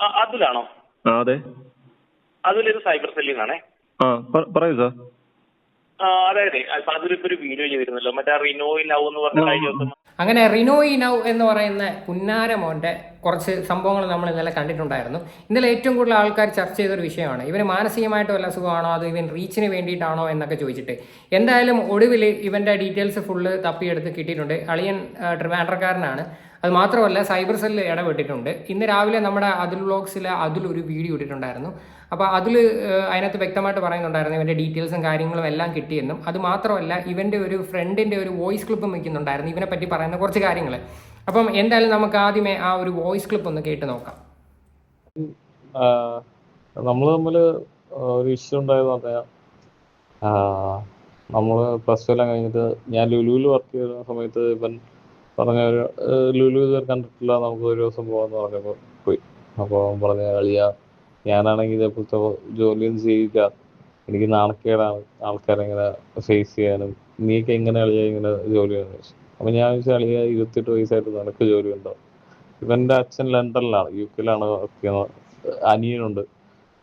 അതുലാണോ? അതെ. അതിലൊരു സൈബർ സെല്ലിൽ നിന്നാണേ പറയൂ സാർ. ആ, അതായത് അതിലിപ്പോ ഒരു വീഡിയോ ചെയ്തിരുന്നല്ലോ. മറ്റേ എന്ന് പറഞ്ഞ അങ്ങനെ റിനോയി നൗ എന്ന് പറയുന്ന പുന്നാര മോന്റെ കുറച്ച് സംഭവങ്ങൾ നമ്മൾ ഇന്നലെ കണ്ടിട്ടുണ്ടായിരുന്നു. ഇന്നലെ ഏറ്റവും കൂടുതൽ ആൾക്കാർ ചർച്ച ചെയ്തൊരു വിഷയമാണ്. ഇവന് മാനസികമായിട്ട് വല്ല സുഖമാണോ? അത് ഇവൻ റീച്ചിന് വേണ്ടിയിട്ടാണോ എന്നൊക്കെ ചോദിച്ചിട്ട്. എന്തായാലും ഒടുവിൽ ഇവന്റെ ഡീറ്റെയിൽസ് ഫുള്ള് തപ്പിയെടുത്ത് കിട്ടിയിട്ടുണ്ട്. അളിയൻ ട്രിവാൻഡ്രക്കാരനാണ്. അത് മാത്രമല്ല സൈബർ സെല്ലിൽ ഇടപെട്ടിട്ടുണ്ട്. ഇന്ന് രാവിലെ നമ്മുടെ അതുൽ വ്ളോഗ്സിൽ അതിലൊരു വീഡിയോ ഇട്ടിട്ടുണ്ടായിരുന്നു. അപ്പോൾ അതിൽ അതിനകത്ത് വ്യക്തമായിട്ട് പറയുന്നുണ്ടായിരുന്നു ഇവന്റെ ഡീറ്റെയിൽസും കാര്യങ്ങളും എല്ലാം കിട്ടിയെന്നും. അത് മാത്രമല്ല ഇവന്റെ ഒരു ഫ്രണ്ടിന്റെ ഒരു വോയിസ് ക്ലിപ്പും വയ്ക്കുന്നുണ്ടായിരുന്നു ഇവനെ പറ്റി പറയുന്ന കുറച്ച് കാര്യങ്ങൾ അപ്പം എന്തായാലും നമുക്ക് ആദ്യമേ ആ ഒരു വോയിസ് ക്ലിപ്പ് ഒന്ന് കേട്ട് നോക്കാം. നമ്മൾ തമ്മിൽ ഒരു ഇഷ്യൂ ഉണ്ടായത് പറഞ്ഞാൽ നമ്മൾ പ്ലസ് ടു എല്ലാം കഴിഞ്ഞിട്ട് ഞാൻ ലുലുവിൽ വർക്ക് ചെയ്യുന്ന സമയത്ത് ഇവൻ പറഞ്ഞ ഒരു ലുലു ഇതുവരെ കണ്ടിട്ടില്ല നമുക്ക് ഒരു ദിവസം പോകാമെന്ന് പറഞ്ഞപ്പോൾ പോയി. അപ്പോൾ അവൻ പറഞ്ഞ കളിയ ഞാനാണെങ്കിൽ ഇതേപോലത്തെ ജോലിയൊന്നും ചെയ്യില്ല. എനിക്ക് നാണക്കേടാണ് ആൾക്കാരെ ഇങ്ങനെ ഫേസ് ചെയ്യാനും. നീയൊക്കെ എങ്ങനെ കളിയാ ഇങ്ങനെ ജോലി ചെയ്യുന്നത്? അപ്പോൾ ഞാൻ ചോദിച്ചാൽ അളിയ ഇരുപത്തിയെട്ട് വയസ്സായിട്ട് നിനക്ക് ജോലി ഉണ്ടോ? ഇവന്റെ അച്ഛൻ ലണ്ടനിലാണ് യു കെയിലാണ് വർക്ക് ചെയ്യുന്നത്. അനിയനുണ്ട്.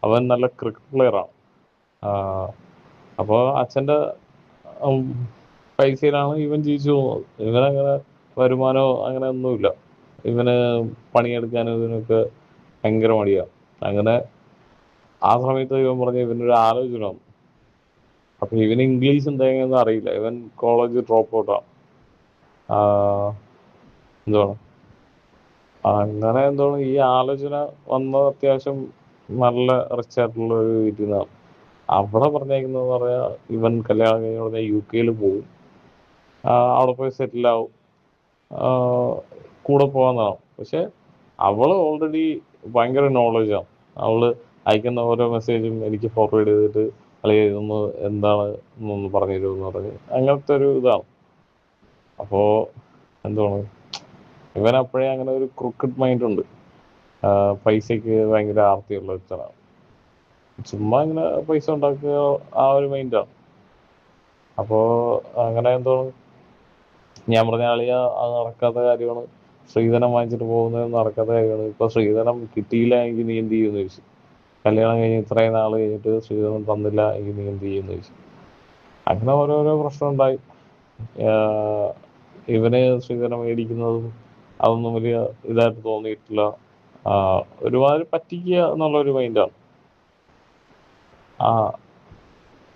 അവൻ നല്ല ക്രിക്കറ്റ് പ്ലെയറാണ് അപ്പോൾ അച്ഛന്റെ പൈസയിലാണ് ഇവൻ ജീവിച്ചു പോകുന്നത്. ഇവനങ്ങനെ വരുമാനോ അങ്ങനെ ഒന്നുമില്ല. ഇവന് പണിയെടുക്കാനും ഇതിനൊക്കെ ഭയങ്കര മടിയാണ് അങ്ങനെ ആ സമയത്ത് ഇവൻ പറഞ്ഞ ഇവനൊരു ആലോചന അപ്പൊ ഇവന് ഇംഗ്ലീഷ് എന്തെങ്കിലും അറിയില്ല. ഇവൻ കോളേജ് ഡ്രോപ്പ് ഔട്ടാണ് എന്താണ് അങ്ങനെ എന്തോ ഈ ആലോചന വന്നത് അത്യാവശ്യം നല്ല റിച്ച് ആയിട്ടുള്ള ഒരു വീട്ടിൽ നിന്നാണ് അവിടെ പറഞ്ഞേക്കുന്നത് പറയാ ഇവൻ കല്യാണം കഴിഞ്ഞ ഉടനെ യു കെയിൽ പോകും അവിടെ പോയി സെറ്റിൽ ആവും. കൂടെ പോകാന്നാണ് പക്ഷെ അവൾ ഓൾറെഡി ഭയങ്കര നോളജാണ് അവൾ അയക്കുന്ന ഓരോ മെസ്സേജും എനിക്ക് ഫോർവേഡ് ചെയ്തിട്ട് അല്ലെങ്കിൽ ഇതൊന്ന് എന്താണ്? എന്നൊന്ന് പറഞ്ഞു തരുമെന്ന് പറഞ്ഞ്. അങ്ങനത്തെ ഒരു ഇതാണ്. അപ്പോ എന്താണ് ഇവൻ അപ്പോഴേ അങ്ങനെ ഒരു ക്രിക്കറ്റ് മൈൻഡ് ഉണ്ട്. പൈസയ്ക്ക് ഭയങ്കര ആർത്തിയുള്ള ഒരുത്തനാണ്. ചുമ്മാ ഇങ്ങനെ പൈസ ഉണ്ടാക്കുക ആ ഒരു മൈൻഡാണ് അപ്പോ അങ്ങനെ എന്താണ് ഞാൻ പറഞ്ഞ ആളിയ അത് നടക്കാത്ത കാര്യമാണ്. ശ്രീധനം വാങ്ങിച്ചിട്ട് പോകുന്നത് നടക്കാത്ത കാര്യമാണ്. ഇപ്പൊ ശ്രീധനം കിട്ടിയില്ല എങ്കിൽ നീ എന്ത് ചെയ്യുമെന്ന് ചോദിച്ചു. കല്യാണം കഴിഞ്ഞ് ഇത്രയും നാൾ കഴിഞ്ഞിട്ട് ശ്രീധനം തന്നില്ല എങ്കിൽ നീ എന്ത് ചെയ്യുമെന്ന് ചോദിച്ചു. അങ്ങനെ ഓരോരോ പ്രശ്നം ഉണ്ടായി. ഇവന് ശ്രീധരൻ മേടിക്കുന്നതും അതൊന്നും വലിയ ഇതായിട്ട് തോന്നിയിട്ടില്ല. ഒരുപാട് പറ്റിക്കുക എന്നുള്ള ഒരു മൈൻഡാണ്. ആ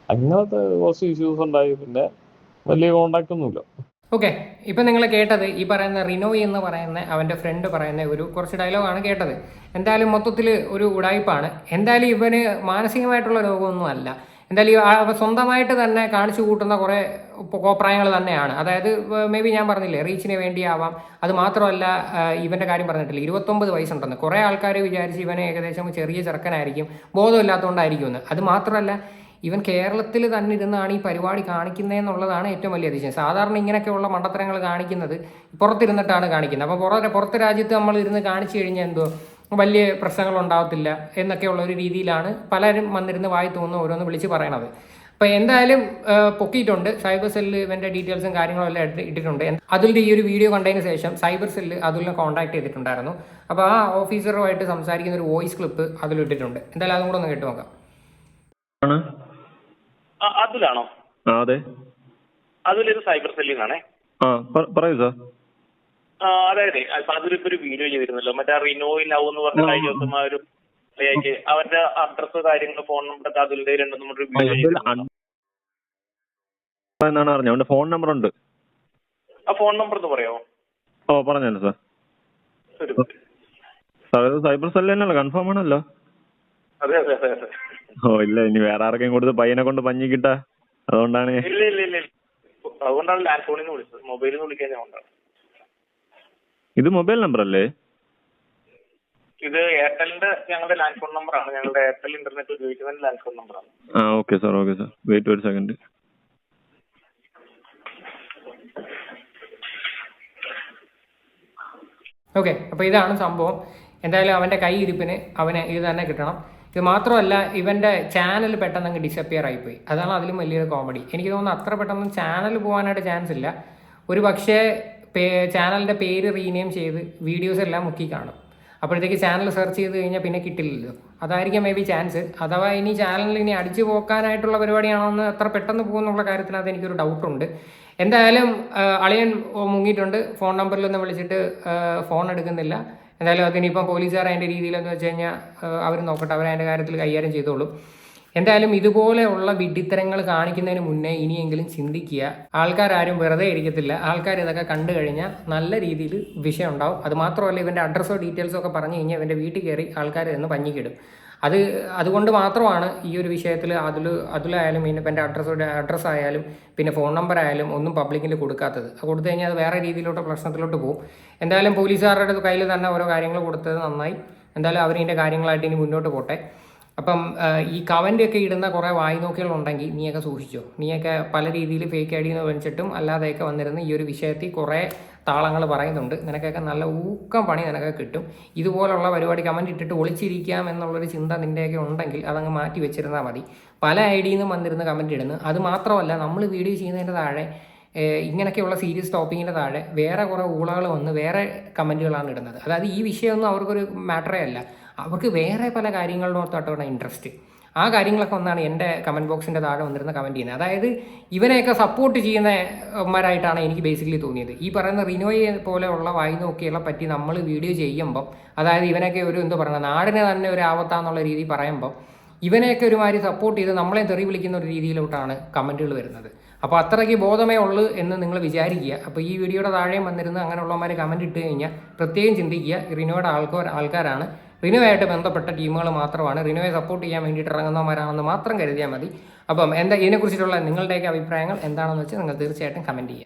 അങ്ങനത്തെ കുറച്ച് ഇഷ്യൂസ് ഉണ്ടായി. പിന്നെ വലിയ കോണ്ടാക്ട് ഒന്നുമില്ല. ഓക്കെ ഇപ്പം നിങ്ങൾ കേട്ടത് ഈ പറയുന്ന റിനോയ് എന്ന് പറയുന്ന അവന്റെ ഫ്രണ്ട് പറയുന്ന ഒരു കുറച്ച് ഡയലോഗാണ് കേട്ടത്. എന്തായാലും മൊത്തത്തിൽ ഒരു ഉടായ്പാണ് എന്തായാലും ഇവന് മാനസികമായിട്ടുള്ള രോഗമൊന്നും അല്ല. എന്തായാലും സ്വന്തമായിട്ട് തന്നെ കാണിച്ചു കൂട്ടുന്ന കുറേ കോപ്രായങ്ങൾ തന്നെയാണ്. അതായത് മേ ബി ഞാൻ പറഞ്ഞില്ലേ റീച്ചിന് വേണ്ടിയാവാം. അത് മാത്രമല്ല ഇവന്റെ കാര്യം പറഞ്ഞിട്ടില്ല ഇരുപത്തൊമ്പത് വയസ്സുണ്ടെന്ന്. കുറേ ആൾക്കാർ വിചാരിച്ച് ഇവനെ ഏകദേശം ചെറിയ ചെറുക്കനായിരിക്കും ബോധമില്ലാത്തതുകൊണ്ടായിരിക്കും എന്ന്. അത് മാത്രമല്ല ഇവൻ കേരളത്തിൽ തന്നെ ഇരുന്നാണ് ഈ പരിപാടി കാണിക്കുന്നതെന്നുള്ളതാണ് ഏറ്റവും വലിയ അതിശയം. സാധാരണ ഇങ്ങനെയൊക്കെയുള്ള മണ്ടത്തരങ്ങൾ കാണിക്കുന്നത് പുറത്തിരുന്നിട്ടാണ് കാണിക്കുന്നത്. അപ്പോൾ പുറത്തെ പുറത്തെ രാജ്യത്ത് നമ്മൾ ഇരുന്ന് കാണിച്ചു കഴിഞ്ഞാൽ എന്തോ വലിയ പ്രശ്നങ്ങൾ ഉണ്ടാവത്തില്ല എന്നൊക്കെയുള്ള ഒരു രീതിയിലാണ് പലരും വന്നിരുന്ന് വായി തോന്നുന്നു ഓരോന്ന് വിളിച്ച് പറയണത്. അപ്പോൾ എന്തായാലും പൊക്കിയിട്ടുണ്ട്. സൈബർ സെല്ല് ഇവന്റെ ഡീറ്റെയിൽസും കാര്യങ്ങളും എല്ലാം ഇട്ട് ഇട്ടിട്ടുണ്ട്. അതിന്റെ ഈ ഒരു വീഡിയോ കണ്ടതിന് ശേഷം സൈബർ സെല്ല് അതിലിനെ കോൺടാക്ട് ചെയ്തിട്ടുണ്ടായിരുന്നു. അപ്പോൾ ആ ഓഫീസറുമായിട്ട് സംസാരിക്കുന്ന ഒരു വോയിസ് ക്ലിപ്പ് അതിൽ ഇട്ടിട്ടുണ്ട്. എന്തായാലും അതും കൂടെ ഒന്ന് കേട്ട് നോക്കാം. ആണ്? അതുലാണോ? അതെ. അതിലൊരു സൈബർ സെല്ലിൽ നിന്നാണേ. ആ പ- പറയൂ സാർ. ആ, അതൊരു ഇപ്പൊ ഒരു വീഡിയോ ചെയ്തിരുന്നല്ലോ. മറ്റേ റിനോയിൽ ലവ് എന്ന് പറഞ്ഞ കഴിഞ്ഞ ദിവസം ആ ഒരു അവരുടെ അഡ്രസ് കാര്യങ്ങൾ ഫോൺ നമ്പർ അതിന്റെ രണ്ടു മൂന്ന് വീഡിയോ ചെയ്തിരുന്നു എന്നാണ് അറിഞ്ഞത് ഫോൺ നമ്പർ ഉണ്ട്. ആ ഫോൺ നമ്പർ ഒന്ന് പറയാമോ? ഓ പറഞ്ഞു സാർ. സാർ സൈബർ സെല്ലല്ലോ കൺഫേം ആണല്ലോ. അതെ അതെ അതെ അതെ. ഓ ഇല്ല ഇനി വേറെ ആർക്കെയും കൊടുത്ത് പയ്യനെ കൊണ്ട് പഞ്ഞിക്കിട്ട. കിട്ടാ അതുകൊണ്ടാണ്. അതുകൊണ്ടാണ് ലാൻഡ് ഫോണിൽ നിന്ന് വിളിച്ചത്. മൊബൈലിൽ നിന്ന് വിളിക്കാൻ ഞാൻ കൊണ്ടാണ് ഇത് മൊബൈൽ നമ്പർ അല്ലേ ഇത് എയർടെലിന്റെ ഞങ്ങളുടെ ലാൻഡ് ഫോൺ നമ്പർ ആണ് ഞങ്ങളുടെ എയർടെൽ ഇന്റർനെറ്റ് ഉപയോഗിക്കുന്ന ലാൻഡ് ഫോൺ നമ്പർ ആണ് ആ okay sir okay sir. Wait ഒരു സെക്കൻഡ് ഓക്കെ അപ്പോൾ ഇതാണ് സംഭവം. എന്തായാലും അവന്റെ കൈ ഇരിപ്പിന് അവന് ഇത് തന്നെ കിട്ടണം. ഇത് മാത്രമല്ല ഇവന്റെ ചാനൽ പെട്ടെന്ന് അങ്ങ് ഡിസപ്പിയർ ആയിപ്പോയി. അതാണ് അതിലും വലിയൊരു കോമഡി എനിക്ക് തോന്നുന്നു അത്ര പെട്ടെന്ന് ചാനൽ പോകാനായിട്ട് ചാൻസ് ഇല്ല. ഒരു പക്ഷേ ചാനലിന്റെ പേര് റീനെയിം ചെയ്ത് വീഡിയോസ് എല്ലാം മുക്കി കാണും. അപ്പോഴത്തേക്ക് ചാനൽ സെർച്ച് ചെയ്ത് കഴിഞ്ഞാൽ പിന്നെ കിട്ടില്ലല്ലോ. അതായിരിക്കും മേ ബി ചാൻസ് അഥവാ ഇനി ചാനലിൽ ഇനി അടിച്ചു പോക്കാനായിട്ടുള്ള പരിപാടിയാണോ എന്ന് അത്ര പെട്ടെന്ന് പോകുന്നുള്ള കാര്യത്തിനകത്ത് എനിക്കൊരു ഡൗട്ടുണ്ട് എന്തായാലും അളിയൻ മുങ്ങിയിട്ടുണ്ട്. ഫോൺ നമ്പറിലൊന്നും വിളിച്ചിട്ട് ഫോൺ എടുക്കുന്നില്ല. എന്തായാലും അതിനിപ്പം പോലീസുകാർ അതിന്റെ രീതിയിലെന്ന് വെച്ച് കഴിഞ്ഞാൽ അവർ നോക്കട്ടെ. അവർ അതിന്റെ കാര്യത്തിൽ കൈകാര്യം ചെയ്തോളും. എന്തായാലും ഇതുപോലെയുള്ള വിഡിത്തരങ്ങൾ കാണിക്കുന്നതിന് മുന്നേ ഇനിയെങ്കിലും ചിന്തിക്കുക. ആൾക്കാർ ആരും വെറുതെ ഇരിക്കത്തില്ല. ആൾക്കാർ ഇതൊക്കെ കണ്ടു കഴിഞ്ഞാൽ നല്ല രീതിയിൽ വിഷയം ഉണ്ടാവും. അത് മാത്രമല്ല ഇവന്റെ അഡ്രസ്സോ ഡീറ്റെയിൽസോ ഒക്കെ പറഞ്ഞു കഴിഞ്ഞാൽ ഇവന്റെ വീട്ടിൽ കയറി ആൾക്കാർ എന്ന് പഞ്ഞിക്കിടും. അത് അതുകൊണ്ട് മാത്രമാണ് ഈ ഒരു വിഷയത്തിൽ അതിൽ അതിലായാലും പിന്നെ എന്റെ അഡ്രസ്സ് അഡ്രസ്സ് ആയാലും പിന്നെ ഫോൺ നമ്പർ ആയാലും ഒന്നും പബ്ലിക്കിൽ കൊടുക്കാത്തത്. കൊടുത്തു കഴിഞ്ഞാൽ അത് വേറെ രീതിയിലോട്ട് പ്രശ്നത്തിലോട്ട് പോകും. എന്തായാലും പോലീസുകാരുടെ കയ്യിൽ തന്നെ ഓരോ കാര്യങ്ങൾ കൊടുത്തത് നന്നായി. എന്തായാലും അവരിന്റെ കാര്യങ്ങളായിട്ട് ഇനി മുന്നോട്ട് പോട്ടെ. അപ്പം ഈ കവന്റെയൊക്കെ ഇടുന്ന കുറേ വായ്നോക്കികളുണ്ടെങ്കിൽ നീയൊക്കെ സൂക്ഷിച്ചോ. നീയൊക്കെ പല രീതിയിൽ ഫേക്ക് ഐ ഡി എന്ന് വിളിച്ചിട്ടും അല്ലാതെയൊക്കെ വന്നിരുന്ന ഈ ഒരു വിഷയത്തിൽ കുറേ താളങ്ങൾ പറയുന്നുണ്ട്. നിനക്കൊക്കെ നല്ല ഊക്കം പണി നിനക്കൊക്കെ കിട്ടും. ഇതുപോലുള്ള പരിപാടി കമന്റ് ഇട്ടിട്ട് ഒളിച്ചിരിക്കാം എന്നുള്ളൊരു ചിന്ത നിന്റെയൊക്കെ ഉണ്ടെങ്കിൽ അതങ്ങ് മാറ്റി വെച്ചിരുന്നാൽ മതി. പല ഐ ഡിയിൽ നിന്നും വന്നിരുന്ന കമന്റ് ഇടുന്നു. അത് മാത്രമല്ല നമ്മൾ വീഡിയോ ചെയ്യുന്നതിന്റെ താഴെ ഇങ്ങനെയൊക്കെയുള്ള സീരിയസ് ടോപ്പിങ്ങിന്റെ താഴെ വേറെ കുറേ ഊളകൾ വന്ന് വേറെ കമന്റുകളാണ് ഇടുന്നത്. അതായത് ഈ വിഷയമൊന്നും അവർക്കൊരു മാറ്ററേ അല്ല. അവർക്ക് വേറെ പല കാര്യങ്ങളിലോട്ടാണ് ഇൻട്രസ്റ്റ് ആ കാര്യങ്ങളൊക്കെ ഒന്നാണ് എന്റെ കമന്റ് ബോക്സിന്റെ താഴെ വന്നിരുന്ന കമന്റ് ചെയ്യുന്നത്. അതായത് ഇവനെയൊക്കെ സപ്പോർട്ട് ചെയ്യുന്നവന്മാരായിട്ടാണ് എനിക്ക് ബേസിക്കലി തോന്നിയത്. ഈ പറയുന്ന റിനോയെ പോലെയുള്ള വായി നോക്കിയുള്ള പറ്റി നമ്മൾ വീഡിയോ ചെയ്യുമ്പം അതായത് ഇവനൊക്കെ ഒരു എന്താ പറയുക നാടിനെ തന്നെ ഒരു ആപത്താന്നുള്ള രീതി പറയുമ്പം ഇവനെയൊക്കെ ഒരുമാതിരി സപ്പോർട്ട് ചെയ്ത് നമ്മളെ തെറി വിളിക്കുന്ന ഒരു രീതിയിലോട്ടാണ് കമന്റുകൾ വരുന്നത്. അപ്പോൾ അത്രയ്ക്ക് ബോധമേ ഉള്ളൂ എന്ന് നിങ്ങൾ വിചാരിക്കുക. അപ്പോൾ ഈ വീഡിയോയുടെ താഴെയും വന്നിരുന്ന് അങ്ങനെയുള്ളവന്മാർ കമന്റ് ഇട്ട് കഴിഞ്ഞാൽ പ്രത്യേകം ചിന്തിക്കുക. റിനോയുടെ ആൾക്കാർ ആൾക്കാരാണ്. റിനോയായിട്ട് ബന്ധപ്പെട്ട ടീമുകൾ മാത്രമാണ്. റിനോയെ സപ്പോർട്ട് ചെയ്യാൻ വേണ്ടിയിട്ട് ഇറങ്ങുന്നവരാണെന്ന് മാത്രം കരുതിയാൽ മതി. അപ്പം എന്താ ഇതിനെക്കുറിച്ചിട്ടുള്ള നിങ്ങളുടെയൊക്കെ അഭിപ്രായങ്ങൾ എന്താണെന്ന് വെച്ചാൽ നിങ്ങൾ തീർച്ചയായിട്ടും കമന്റ് ചെയ്യുക.